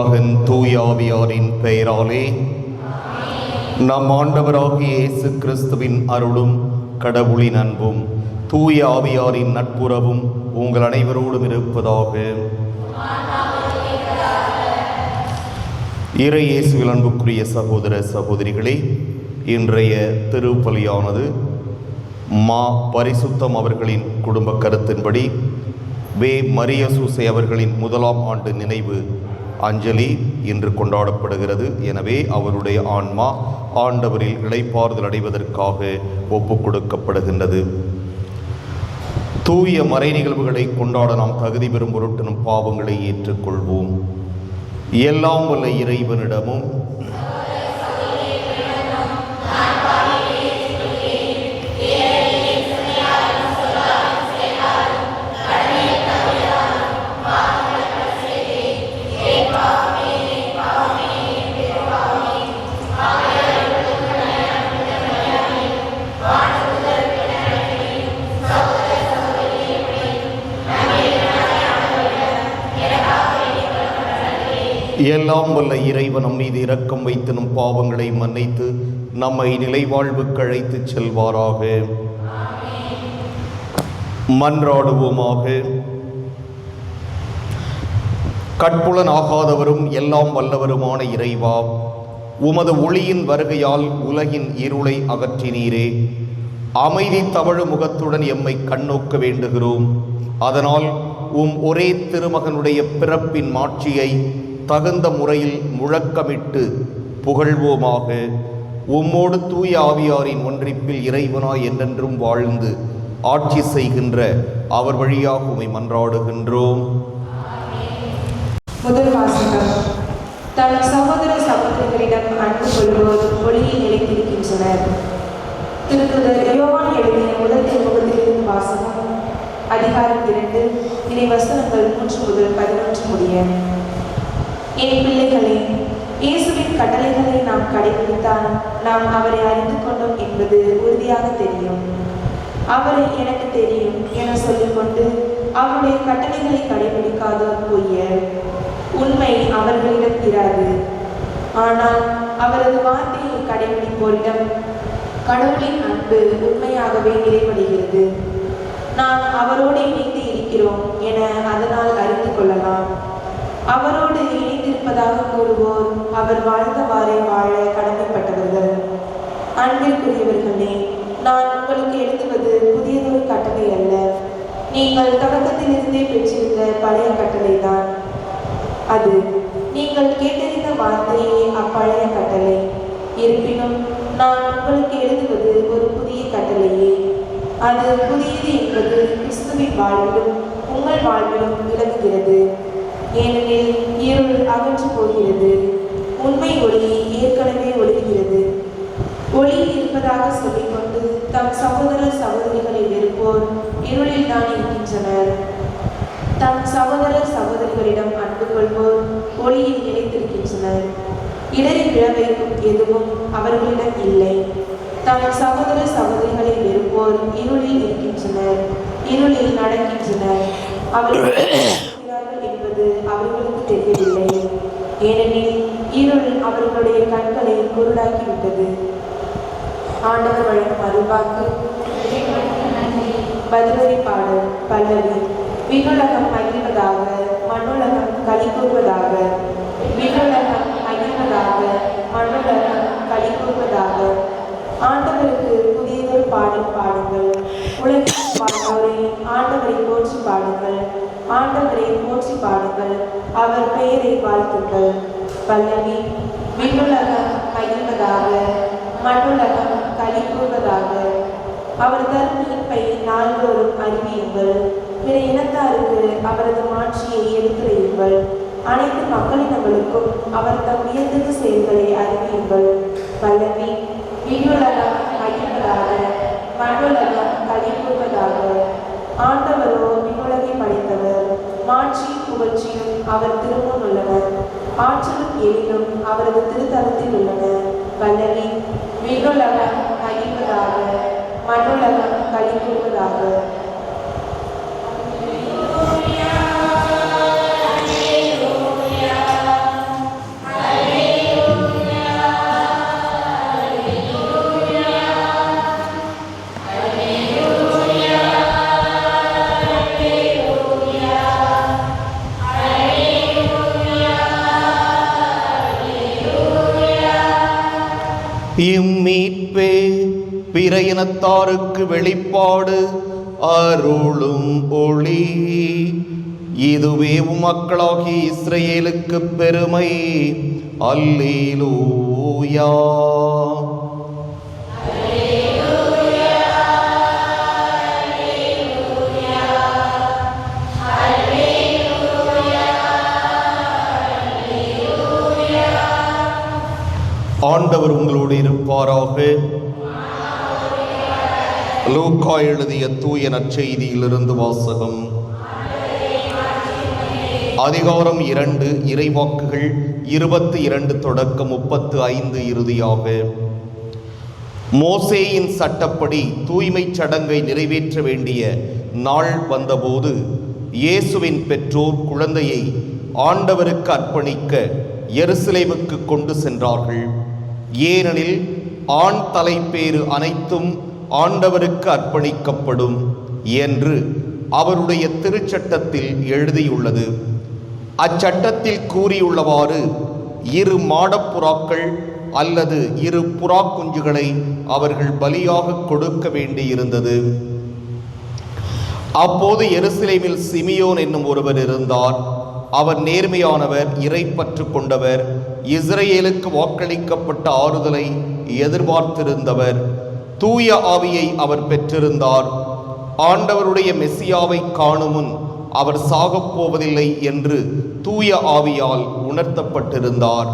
மகன் தூயாவியாரின் பெயராலே நம் ஆண்டவராகிய இயேசு கிறிஸ்துவின் அருளும் கடவுளின் அன்பும் தூய ஆவியாரின் நட்புறவும் உங்கள் அனைவரோடும் இருப்பதாக. இறை இயேசுவில் அன்புக்குரிய சகோதர சகோதரிகளே இன்றைய திருப்பலியானது மா பரிசுத்தம் அவர்களின் குடும்ப கருத்தின்படி வே மரியசூசை அவர்களின் முதலாம் ஆண்டு நினைவு அஞ்சலி இன்று கொண்டாடப்படுகிறது. எனவே அவருடைய ஆன்மா ஆண்டவரில் இளைப்பாறுதல் அடைவதற்காக ஒப்பு கொடுக்கப்படுகின்றது தூய மறை நிகழ்வுகளை கொண்டாட நாம் தகுதி பெறும் பொருட்டு நம் பாவங்களை ஏற்றுக்கொள்வோம். எல்லாம் வல்ல இறைவனிடமும் எல்லாம் வல்ல இறைவன் நம் மீது இரக்கம் வைத்து நம் பாவங்களை மன்னித்து நம்மை நிலைவாழ்வுக்கு அழைத்து செல்வாராக. மன்றாடுவோமாக. கட்புலன் ஆகாதவரும் எல்லாம் வல்லவருமான இறைவா உமது ஒளியின் வருகையால் உலகின் இருளை அகற்றினீரே. அமைதி தவழு முகத்துடன் எம்மை கண்ணோக்க வேண்டுகிறோம். அதனால் உம் ஒரே திருமகனுடைய பிறப்பின் மாட்சியை தகுந்த முறையில் முழக்கமிட்டு புகழ்வோமாக. உம்மோடு தூய ஆவியாரின் ஒன்றிப்பில் இறைவனாய் என்றென்றும் வாழ்ந்து ஆட்சி செய்கின்ற அவர் வழியாக உமை மன்றாடுகின்றோம். முதல் வாசகம். தன் சகோதர சகோதரிகளிடம் அன்பு கொள்வோர் ஒளியை நிலைத்திருக்கின்றனர். திருத்துதர் யோவான் எழுதிய முதல் திருமுகத்திலிருந்து வாசகம். அதிகாரம் இரண்டு இறை வசனங்கள் மூன்று முதல் பதினொன்று முடிய. என் பிள்ளைகளே இயேசுவின் கட்டளைகளை நாம் கடைபிடித்தால் நாம் அவரை அறிந்து கொண்டோம் என்பது உறுதியாக தெரியும். அவரை எனக்கு தெரியும் என சொல்லிக்கொண்டு அவருடைய கட்டளைகளை கடைபிடிக்காதோர் பொய்யர் உண்மை அவர்களிடம் இராது. ஆனால் அவரது வார்த்தையை கடைபிடிப்போரிடம் கடவுளின் அன்பு உண்மையாகவே நிறைவடைகிறது. நாம் அவரோடு இணைந்து இருக்கிறோம் என அதனால் அறிந்து கொள்ளலாம். அவரோடு இணைந்திருப்பதாக கூறுவோர் அவர் வாழ்ந்தவாறே வாழ கடமைப்பட்டவர்கள். அன்பிற்குரியவர்களே நான் உங்களுக்கு எழுதுவது புதியதொரு கட்டளை அல்ல. நீங்கள் தொடக்கத்திலிருந்தே பெற்றிருந்த பழைய கட்டளை தான் அது நீங்கள் கேட்டறிந்த வார்த்தையே அப்பழைய கட்டளை. இருப்பினும் நான் உங்களுக்கு எழுதுவது ஒரு புதிய கட்டளையே. அது புதியது என்பது கிறிஸ்துவின் வாழ்விலும் உங்கள் வாழ்விலும் விளங்குகிறது. ஏனெனில் இருள் அகன்று போகிறது. உண்மை ஒளி ஏற்கனவே ஒழுகிறது ஒளி இருப்பதாக சொல்லிக்கொண்டு தம் சகோதர சகோதரிகளை வெறுப்போர் இருளில் தான் இருக்கின்றனர். தம் சகோதர சகோதரிகளிடம் அன்பு கொள்வோர் ஒளியில் நிலைத்திருக்கின்றனர். இடறி விழவைக்கும் எதுவும் அவர்களிடம் இல்லை. தம் சகோதர சகோதரிகளை வெறுப்போர் இருளில் இருக்கின்றனர் இருளில் நடக்கின்றனர். அவர்கள் என்பது அவர்களுக்கு தெரியவில்லை. ஏனெனில் இருள் அவர்களுடைய கண்களை குருடாக்கிவிட்டது ஆண்டவர் வழங்கும் அருள்வாக்கு. பதிலுரை பாடல் பல்லவி. விண்ணுலகம் மகிழ்வதாக மண்ணுலகம் களி கூறுவதாக. விண்ணுலகம் மகிழ்வதாக மண்ணுலகம் களி கூறுவதாக. ஆண்டவருக்கு புதியதொரு பாடல் பாடுங்கள். உலகில் வாழ்வோரை ஆண்டவரை போற்றி பாடுங்கள். ஆண்டவரை போற்றி பாடுங்கள். அவர் பெயரை வாழ்த்துங்கள். பல்லவி விண்ணுலகம் மகிழ்வதாக மண்ணுலகம் கழிப்புவதாக கூறுவதாக அவர் தர்மீட்பை நாள்தோறும் அறிவியுங்கள். பிற இனத்தாருக்கு அவரது மாட்சியை எடுத்துரையுங்கள் அனைத்து மக்களினங்களுக்கும் அவர் தம் உயர்ந்தது செயல்களை அறிவியுங்கள். பல்லவி விண்ணுலகம் மகிழ்வதாக மண்ணுலகம் கழிப்புவதாக கூறுவதாக ஆண்டவரோ விண்ணுலகை படைத்தவர். மாட்சியும் புகழ்ச்சியும் அவர் திருமுன் உள்ளவர். ஆற்றலும் எழிலும் அவரது திருத்தலத்தில் உள்ளன வல்லவி விண்ணுலகம் மகிழ்வதாக மண்ணுலகம் களி இனத்தாருக்கு வெளிப்பாடு அருளும் ஒளி. இதுவே மக்களாகி இஸ்ரேலுக்கு பெருமை. அல்லேலூயா. ஆண்டவர் உங்களோடு இருப்பாராக. லூக்கா எழுதிய தூய நற்செய்தியிலிருந்து வாசகம். அதிகாரம் இரண்டு இறைவாக்குகள் இருபத்தி இரண்டு தொடக்கம் முப்பத்து ஐந்து இறுதியாக. மோசேயின் சட்டப்படி தூய்மைச் சடங்கை நிறைவேற்ற வேண்டிய நாள் வந்தபோது இயேசுவின் பெற்றோர் குழந்தையை ஆண்டவருக்கு அர்ப்பணிக்க எருசலேமுக்கு கொண்டு சென்றார்கள். ஏனெனில் ஆண் தலைப்பேறு அனைத்தும் ஆண்டவருக்கு அர்ப்பணிக்கப்படும் என்று அவருடைய திருச்சட்டத்தில் எழுதியுள்ளது. அச்சட்டத்தில் கூறியுள்ளவாறு இரு மாடப்புறாக்கள் அல்லது இரு புறா குஞ்சுகளை அவர்கள் பலியாக கொடுக்க வேண்டியிருந்தது. அப்போது எருசலேமில் சிமியோன் என்னும் ஒருவர் இருந்தார். அவர் நேர்மையானவர் இறைப்பற்று கொண்டவர் இஸ்ரேலுக்கு வாக்களிக்கப்பட்ட ஆறுதலை எதிர்பார்த்திருந்தவர். தூய ஆவியை அவர் பெற்றிருந்தார். ஆண்டவருடைய மெசியாவை காணுமுன் அவர் சாகப் போவதில்லை என்று தூய ஆவியால் உணர்த்தப்பட்டிருந்தார்.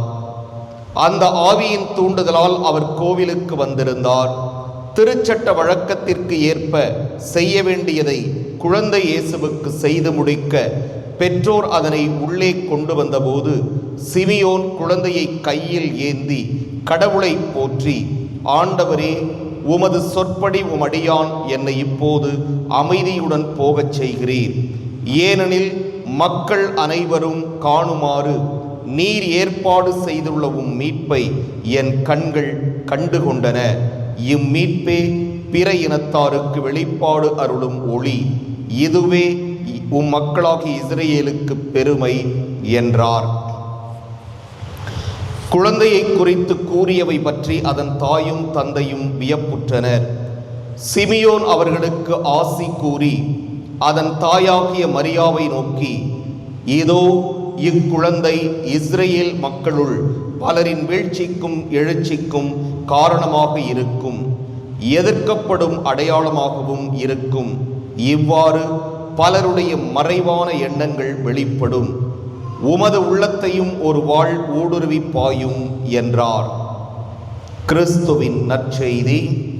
அந்த ஆவியின் தூண்டுதலால் அவர் கோவிலுக்கு வந்திருந்தார். திருச்சட்ட வழக்கத்திற்கு ஏற்ப செய்ய வேண்டியதை குழந்தை இயேசுவுக்கு செய்து முடிக்க பெற்றோர் அதனை உள்ளே கொண்டு வந்தபோது சிமியோன் குழந்தையை கையில் ஏந்தி கடவுளை போற்றி ஆண்டவரே உமது சொற்படி உமடியான் என்னை இப்போது அமைதியுடன் போகச் செய்கிறீர். ஏனெனில் மக்கள் அனைவரும் காணுமாறு நீர் ஏற்பாடு செய்துள்ள உம் மீட்பை என் கண்கள் கண்டுகொண்டன. இம்மீட்பே பிற இனத்தாருக்கு வெளிப்பாடு அருளும் ஒளி. இதுவே உம் மக்களாகி இஸ்ரேலுக்கு பெருமை என்றார். குழந்தையை குறித்து கூறியவை பற்றி அதன் தாயும் தந்தையும் வியப்புற்றனர். சிமியோன் அவர்களுக்கு ஆசி கூறி அதன் தாயாகிய மரியாவை நோக்கி இதோ இக்குழந்தை இஸ்ரேல் மக்களுள் பலரின் வீழ்ச்சிக்கும் எழுச்சிக்கும் காரணமாக இருக்கும். எதிர்க்கப்படும் அடையாளமாகவும் இருக்கும். இவ்வாறு பலருடைய மறைவான எண்ணங்கள் வெளிப்படும். உமது உள்ளத்தையும் ஒரு வாழ் ஊடுருவி பாயும் என்றார். கிறிஸ்துவின் நற்செய்தி.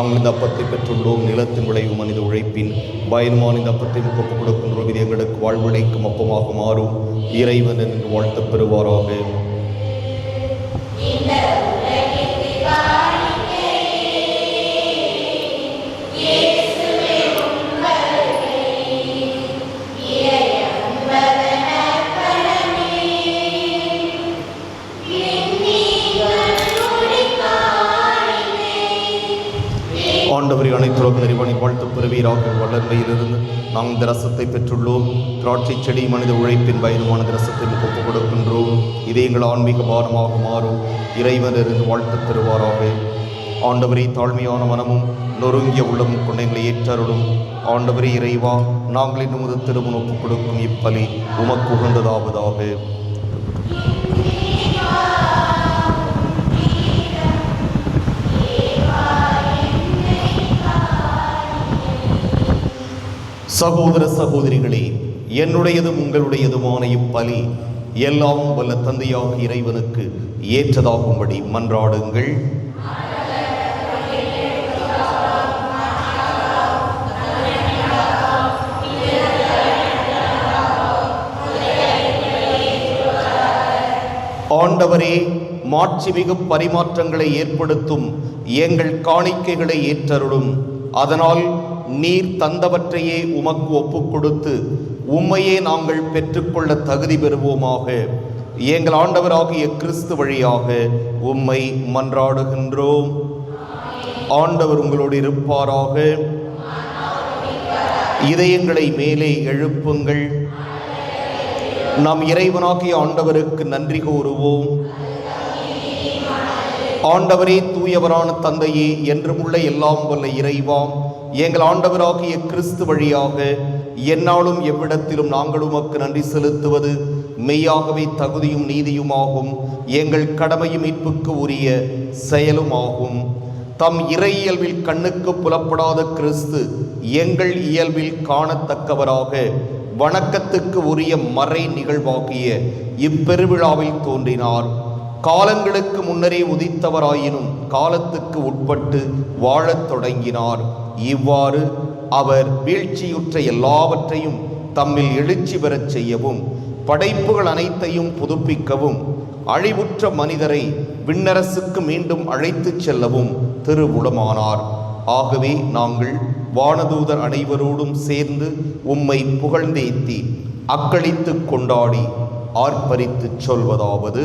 நாங்கள் இந்த அப்பத்தை பெற்றுள்ளோம். நிலத்தின் விளைவு மனித உழைப்பின் பயனுமான இந்த அப்பத்தை முகப்பு கொடுக்கின்றோம் இது எங்களுக்கு வாழ்விழைக்கும் அப்பமாக மாறும். இறைவன் என்று வாழ்த்து பெறுவாராக. ஆண்டவரை அனைத்துலக வாழ்த்து பெறுவீராக வளர்மையிலிருந்து நாம் இந்த ரசத்தை பெற்றுள்ளோம். திராட்சை செடி மனித உழைப்பின் வயதுமான இந்த ரசத்தை முகப்பு கொடுக்கின்றோம். இது எங்கள் ஆன்மீக பாரமாக மாறும். இறைவனிருந்து வாழ்த்து பெறுவாராக ஆண்டவரே தாழ்மையான மனமும் நொறுங்கிய உள்ளமும் கொண்ட எங்களை ஏற்றருளும். ஆண்டவரே இறைவா நாங்கள் இன்னும் திருமணம் ஒப்புக் கொடுக்கும் இப்பலி உமக்கு உகந்ததாவதாக. சகோதர சகோதரிகளே என்னுடையதும் உங்களுடையதுமான இப்பலி எல்லாம் வல்ல தந்தையாக இறைவனுக்கு ஏற்றதாகும்படி மன்றாடுங்கள். ஆண்டவரே மாட்சிமிகு பரிமாற்றங்களை ஏற்படுத்தும் எங்கள் காணிக்கைகளை ஏற்றருளும். அதனால் நீர் தந்தவற்றையே உமக்கு ஒப்புக் கொடுத்து உம்மையே நாங்கள் பெற்றுக்கொள்ள தகுதி பெறுவோமாக. எங்கள் ஆண்டவராகிய கிறிஸ்து வழியாக உம்மை மன்றாடுகின்றோம். ஆண்டவர் உங்களோடு இருப்பாராக. இதயங்களை மேலே எழுப்புங்கள். நாம் இறைவனாகிய ஆண்டவருக்கு நன்றி கூறுவோம். ஆண்டவரே தூயவரான தந்தையே என்றுமுள்ள எல்லாம் வல்ல இறைவாம் எங்கள் ஆண்டவராகிய கிறிஸ்து வழியாக என்னாலும் எவ்விடத்திலும் நாங்கள் உமக்கு நன்றி செலுத்துவது மெய்யாகவே தகுதியும் நீதியுமாகும் எங்கள் கடமையும் மீட்புக்கு உரிய செயலுமாகும். தம் இறை இயல்பில் கண்ணுக்கு புலப்படாத கிறிஸ்து எங்கள் இயல்பில் காணத்தக்கவராக வணக்கத்துக்கு உரிய மறை நிகழ்வாகிய இப்பெருவிழாவில் தோன்றினார். காலங்களுக்கு முன்னரே உதித்தவராயினும் காலத்துக்கு உட்பட்டு வாழத் தொடங்கினார். இவ்வாறு அவர் வீழ்ச்சியுற்ற எல்லாவற்றையும் தம்மில் எழுச்சி பெறச் செய்யவும் படைப்புகள் அனைத்தையும் புதுப்பிக்கவும் அழிவுற்ற மனிதரை விண்ணரசுக்கு மீண்டும் அழைத்துச் செல்லவும் திருவுளமானார். ஆகவே நாங்கள் வானதூதர் அனைவரோடும் சேர்ந்து உம்மை புகழ்ந்தேத்தி அக்களித்து கொண்டாடி ஆர்ப்பரித்துச் சொல்வதாவது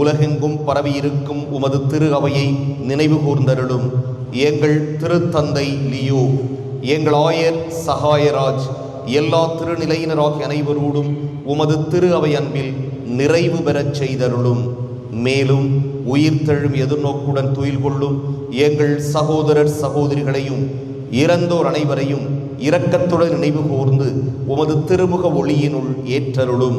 உலகெங்கும் பரவியிருக்கும் உமது திரு அவையை நினைவு கூர்ந்தருளும் எங்கள் திருத்தந்தை லியோ எங்கள் ஆயர் சகாயராஜ் எல்லா திருநிலையினராகிய அனைவரோடும் உமது திரு அவை அன்பில் நிறைவு பெறச் செய்தருளும். மேலும் உயிர்த்தெழும் எதிர்நோக்குடன் துயில் கொள்ளும் எங்கள் சகோதரர் சகோதரிகளையும் இறந்தோர் அனைவரையும் இரக்கத்துடன் நினைவு கூர்ந்து உமது திருமுக ஒளியினுள் ஏற்றருளும்.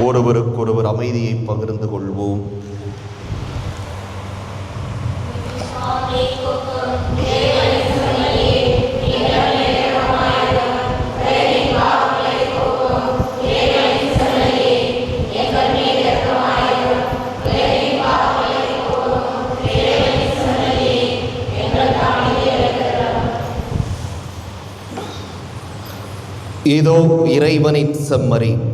ஒருவருக்கொருவர் அமைதியை பகிர்ந்து கொள்வோம். இதோ இறைவனின் செம்மறி.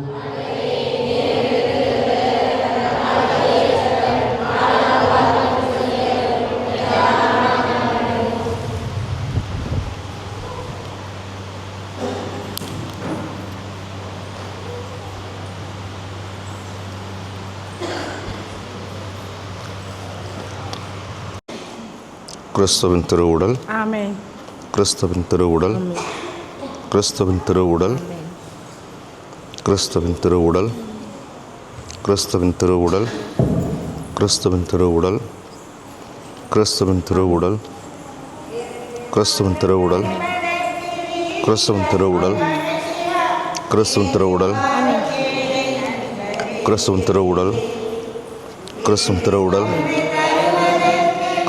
கிறிஸ்துவின் திருவுடல் கிறிஸ்துவின் திருவுடல் கிறிஸ்துவின் திருவுடல் கிறிஸ்துவின் திருவுடல் கிறிஸ்துவின் திருவுடல் கிறிஸ்துவின் திருவுடல் கிறிஸ்துவின் திருவுடல் கிறிஸ்துவின் திருவுடல் கிறிஸ்துவின் திருவுடல் கிறிஸ்துவின் திருவுடல் கிறிஸ்துவின் திருவுடல் கிறிஸ்துவின் திருவுடல்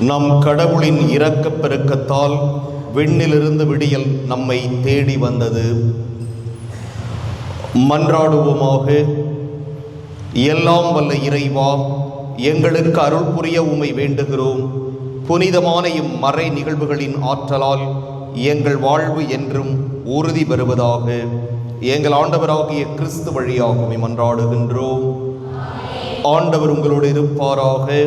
நம் கடவுளின் இரக்கப் பெருக்கத்தால் விண்ணிலிருந்து விடியல் நம்மை தேடி வந்தது. மன்றாடுவோமாக எல்லாம் வல்ல இறைவா எங்களுக்கு அருள் புரிய உமை வேண்டுகிறோம். புனிதமான இம்மறை நிகழ்வுகளின் ஆற்றலால் எங்கள் வாழ்வு என்றும் உறுதி பெறுவதாக எங்கள் ஆண்டவராகிய கிறிஸ்து வழியாகவே மன்றாடுகின்றோம். ஆண்டவர் உங்களோடு இருப்பாராக.